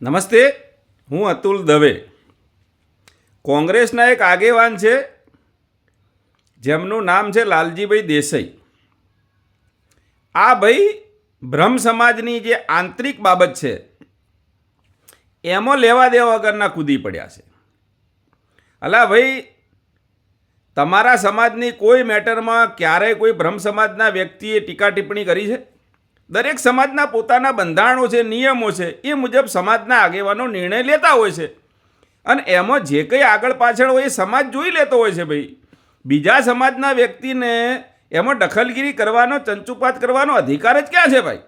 નમસ્તે, હું અતુલ દવે. કોંગ્રેસના એક આગેવાન છે, જેમનું નામ છે લાલજીભાઈ દેસાઈ. આ ભાઈ બ્રહ્મ સમાજની જે આંતરિક બાબત છે, એમાં લેવા દેવા વગરના કૂદી પડ્યા છે. અલા ભાઈ, તમારા સમાજની કોઈ મેટરમાં ક્યારેય કોઈ બ્રહ્મ સમાજના વ્યક્તિએ ટીકા ટિપ્પણી કરી છે? દરેક સમાજના પોતાના બંધારણો છે, નિયમો છે, એ મુજબ સમાજના આગેવાનો નિર્ણય લેતા હોય છે. અને એમાં જે કંઈ આગળ પાછળ હોય એ સમાજ જોઈ લેતો હોય છે ભાઈ. બીજા સમાજના વ્યક્તિને એમાં દખલગીરી કરવાનો, ચંચુપાત કરવાનો અધિકાર જ ક્યાં છે ભાઈ?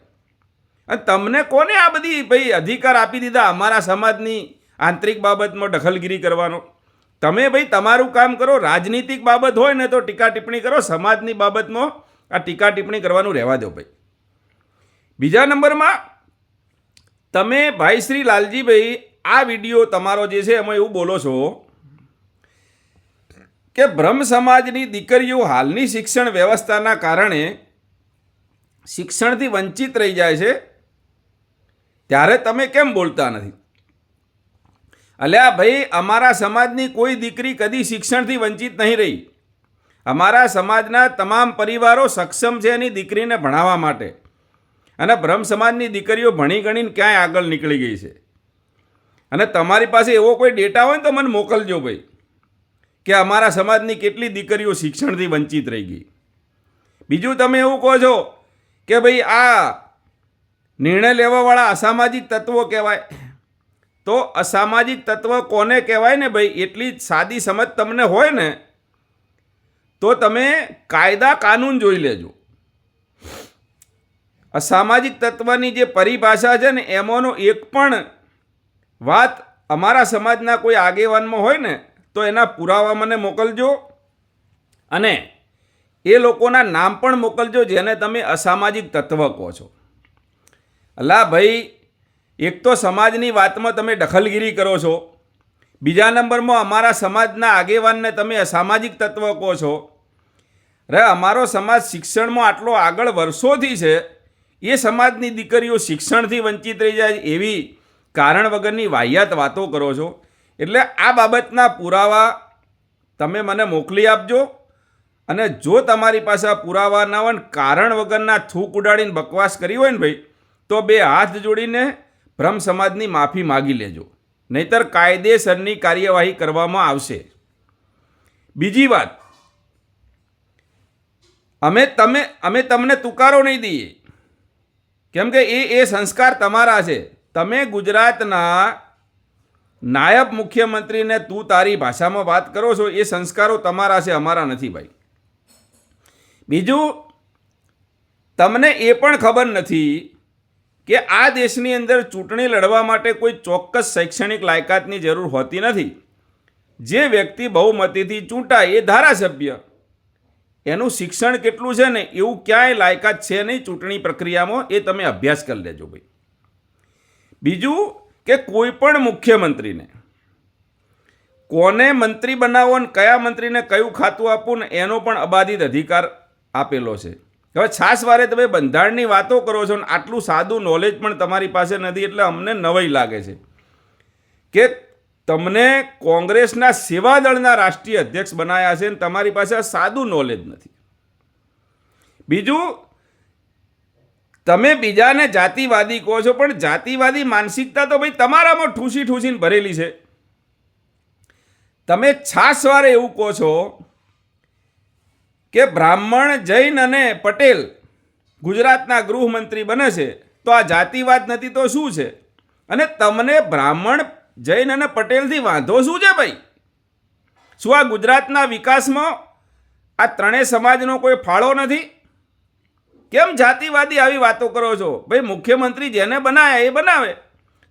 અને તમને કોને આ બધી ભાઈ અધિકાર આપી દીધા અમારા સમાજની આંતરિક બાબતમાં દખલગીરી કરવાનો? તમે ભાઈ તમારું કામ કરો, રાજનીતિક બાબત હોય ને તો ટીકા ટિપ્પણી કરો, સમાજની બાબતમાં આ ટીકા ટિપ્પણી કરવાનું રહેવા દો ભાઈ. બીજા નંબરમાં તમે ભાઈ શ્રી લાલજીભાઈ, આ વીડિયો તમારો જે છે એમાં એવું બોલો છો કે બ્રહ્મ સમાજની દીકરીઓ હાલની શિક્ષણ વ્યવસ્થાના કારણે શિક્ષણથી વંચિત રહી જાય છે, ત્યારે તમે કેમ બોલતા નથી? અલ્યા ભાઈ, અમારા સમાજની કોઈ દીકરી કદી શિક્ષણથી વંચિત નહીં રહી. અમારા સમાજના તમામ પરિવારો સક્ષમ છે એની દીકરીને ભણાવવા માટે. અને બ્રહ્મ સમાજની દીકરીઓ ભણી ગણીને ક્યાંય આગળ નીકળી ગઈ છે? અને તમારી પાસે એવો કોઈ ડેટા હોય ને તો મને મોકલજો ભાઈ, કે અમારા સમાજની કેટલી દીકરીઓ શિક્ષણથી વંચિત રહી ગઈ. બીજું તમે એવું કહો છો કે ભાઈ, આ નિર્ણય લેવાવાળા અસામાજિક તત્વો કહેવાય. તો અસામાજિક તત્વ કોને કહેવાય ને ભાઈ, એટલી સાદી સમજ તમને હોય ને, તો તમે કાયદા કાનૂન જોઈ લેજો. અસામાજિક તત્વની જે પરિભાષા છે ને, એમાંનો એક પણ વાત અમારા સમાજના કોઈ આગેવાનમાં હોય ને, તો એના પુરાવા મને મોકલજો. અને એ લોકોના નામ પણ મોકલજો, જેને તમે અસામાજિક તત્વ કહો છો. અલા ભાઈ, એક તો સમાજની વાતમાં તમે દખલગીરી કરો છો. બીજા નંબરમાં અમારા સમાજના આગેવાનને તમે અસામાજિક તત્વ કહો છો. રે અમારો સમાજ શિક્ષણમાં આટલો આગળ વર્ષોથી છે. એ સમાજની દીકરીઓ શિક્ષણથી વંચિત રહી જાય એવી કારણ વગરની વાહિયાત વાતો કરો છો. એટલે આ બાબતના પુરાવા તમે મને મોકલી આપજો અને જો તમારી પાસે પુરાવા ના હોય કારણ વગરના થૂક ઉડાડીને બકવાસ કરી હોય ને ભાઈ, તો બે હાથ જોડીને બ્રહ્મ સમાજની માફી માગી લેજો. નહીતર કાયદેસરની કાર્યવાહી કરવામાં આવશે. બીજી વાત. અમે તમે, અમે તમને તુકારો નહીં દઈએ. કેમ કે એ એ સંસ્કાર તમારા છે. તમે ગુજરાતના નાયબ મુખ્યમંત્રીને તું તારી ભાષામાં વાત કરો છો, એ સંસ્કારો તમારા છે, અમારા નથી ભાઈ. બીજું, તમને એ પણ ખબર નથી કે આ દેશની અંદર ચૂંટણી લડવા માટે કોઈ ચોક્કસ શૈક્ષણિક લાયકાતની જરૂર હોતી નથી. જે વ્યક્તિ બહુમતીથી ચૂંટાય એ ધારાસભ્ય. એનું શિક્ષણ કેટલું છે ને એવું ક્યાંય લાયકાત છે નહીં ચૂંટણી પ્રક્રિયામાં, એ તમે અભ્યાસ કરી લેજો ભાઈ. બીજું કે કોઈ પણ મુખ્યમંત્રીને, કોને મંત્રી બનાવો ને કયા મંત્રીને કયું ખાતું આપવું ને એનો પણ અબાધિત અધિકાર આપેલો છે. હવે છાસ વારે તમે બંધારણની વાતો કરો છો ને આટલું સાદું નોલેજ પણ તમારી પાસે નથી એટલે અમને નવાઈ લાગે છે. કે તમને કોંગ્રેસના સેવાદળના રાષ્ટ્રીય અધ્યક્ષ બનાવ્યા છે અને તમારી પાસે આ સાદું નોલેજ નથી. બીજું, તમે બીજાને જાતિવાદી કહો છો, પણ જાતિવાદી માનસિકતા તો ભાઈ તમારામાં ઠૂસી ઠૂસીને ભરેલી છે. તમે છાસવારે એવું કહો છો કે બ્રાહ્મણ જૈન અને પટેલ ગુજરાતના ગૃહમંત્રી બને છે, તો આ જાતિવાદ નથી તો શું છે? અને તમને બ્રાહ્મણ જૈન અને પટેલથી વાંધો શું છે ભાઈ? શું આ ગુજરાતના વિકાસમાં આ ત્રણેય સમાજનો કોઈ ફાળો નથી? કેમ જાતિવાદી આવી વાતો કરો છો? ભાઈ, મુખ્યમંત્રી જેને બનાવ્યા એ બનાવે.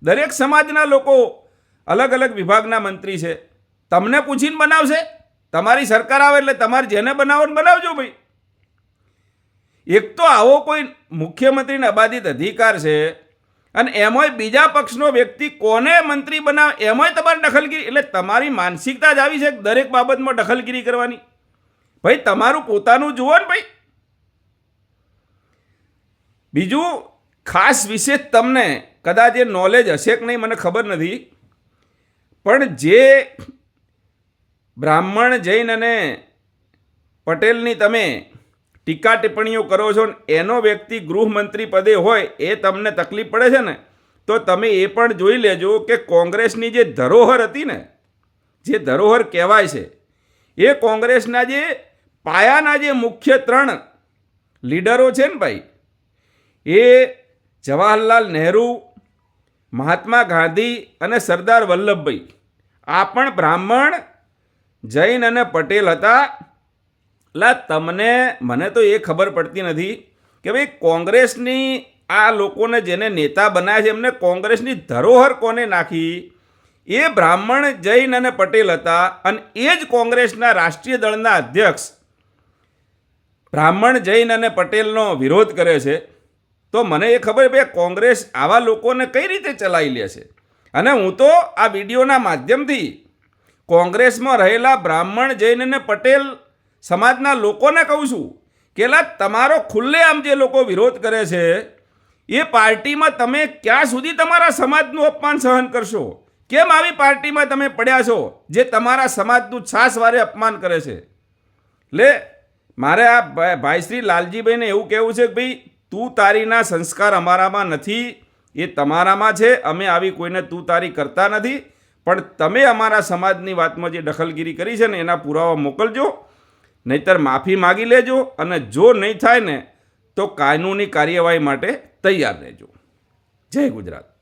દરેક સમાજના લોકો અલગ અલગ વિભાગના મંત્રી છે. તમને પૂછીને બનાવશે? તમારી સરકાર આવે એટલે તમારે જેને બનાવો બનાવજો ભાઈ. એક તો આવો કોઈ મુખ્યમંત્રીને અબાધિત અધિકાર છે અને એમાંય બીજા પક્ષનો વ્યક્તિ કોને મંત્રી બનાવે, એમાંય તમારે દખલગીરી, એટલે તમારી માનસિકતા જ આવી છે દરેક બાબતમાં દખલગીરી કરવાની. ભાઈ, તમારું પોતાનું જુઓ ને ભાઈ. બીજું, ખાસ વિશેષ તમને કદાચ એ નોલેજ હશે કે નહીં, મને ખબર નથી. પણ જે બ્રાહ્મણ જૈન અને પટેલની તમે ટીકા ટિપ્પણીઓ કરો છો ને, એનો વ્યક્તિ ગૃહમંત્રી પદે હોય એ તમને તકલીફ પડે છે ને, તો તમે એ પણ જોઈ લેજો કે કોંગ્રેસની જે ધરોહર હતી ને, જે ધરોહર કહેવાય છે, એ કોંગ્રેસના જે પાયાના જે મુખ્ય ત્રણ લીડરો છે ને ભાઈ, એ જવાહરલાલ નહેરુ, મહાત્મા ગાંધી અને સરદાર વલ્લભભાઈ, આ પણ બ્રાહ્મણ જૈન અને પટેલ હતા. એટલે તમને મને તો એ ખબર પડતી નથી કે ભાઈ કોંગ્રેસની આ લોકોને જેને નેતા બનાવ્યા છે, એમને કોંગ્રેસની ધરોહર કોને નાખી? એ બ્રાહ્મણ જૈન અને પટેલ હતા અને એ જ કોંગ્રેસના રાષ્ટ્રીય દળના અધ્યક્ષ બ્રાહ્મણ જૈન અને પટેલનો વિરોધ કરે છે. તો મને એ ખબર ભાઈ કોંગ્રેસ આવા લોકોને કઈ રીતે ચલાવી લે છે? અને હું તો આ વિડીયોના માધ્યમથી કોંગ્રેસમાં રહેલા બ્રાહ્મણ જૈન અને પટેલ સમાજના લોકોને કહું છું કે તમારો ખુલ્લે આમ જે લોકો વિરોધ કરે છે, એ પાર્ટીમાં તમે ક્યાં સુધી તમારા સમાજનું અપમાન સહન કરશો? કેમ આવી પાર્ટીમાં તમે પડ્યા છો જે તમારા સમાજનું છાસવારે અપમાન કરે છે? લે, મારે આ ભાઈ શ્રી લાલજીભાઈને એવું કહેવું છે કે ભાઈ, તું તારીના સંસ્કાર અમારામાં નથી, એ તમારામાં છે, અમે આવી કોઈને તું તારી કરતા નથી, પણ તમે અમારા સમાજની વાતમાં જે દખલગીરી કરી છે ને એના પુરાવા મોકલજો નહીતર માફી માગી લેજો અને જો નહીં થાય ને, તો કાનૂની કાર્યવાહી માટે તૈયાર રહેજો. જય ગુજરાત.